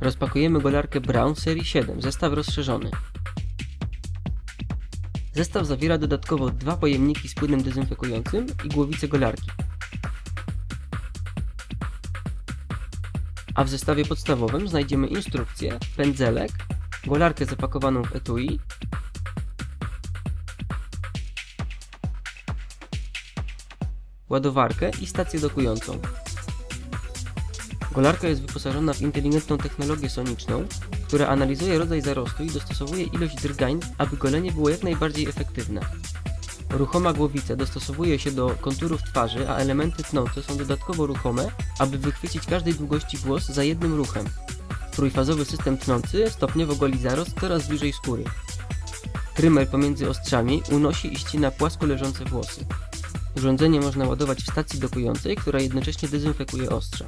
Rozpakujemy golarkę Brown serii 7, zestaw rozszerzony. Zestaw zawiera dodatkowo dwa pojemniki z płynem dezynfekującym i głowicę golarki. A w zestawie podstawowym znajdziemy instrukcję, pędzelek, golarkę zapakowaną w etui, ładowarkę i stację dokującą. Golarka jest wyposażona w inteligentną technologię soniczną, która analizuje rodzaj zarostu i dostosowuje ilość drgań, aby golenie było jak najbardziej efektywne. Ruchoma głowica dostosowuje się do konturów twarzy, a elementy tnące są dodatkowo ruchome, aby wychwycić każdej długości włos za jednym ruchem. Trójfazowy system tnący stopniowo goli zarost coraz bliżej skóry. Trymer pomiędzy ostrzami unosi i ścina płasko leżące włosy. Urządzenie można ładować w stacji dokującej, która jednocześnie dezynfekuje ostrza.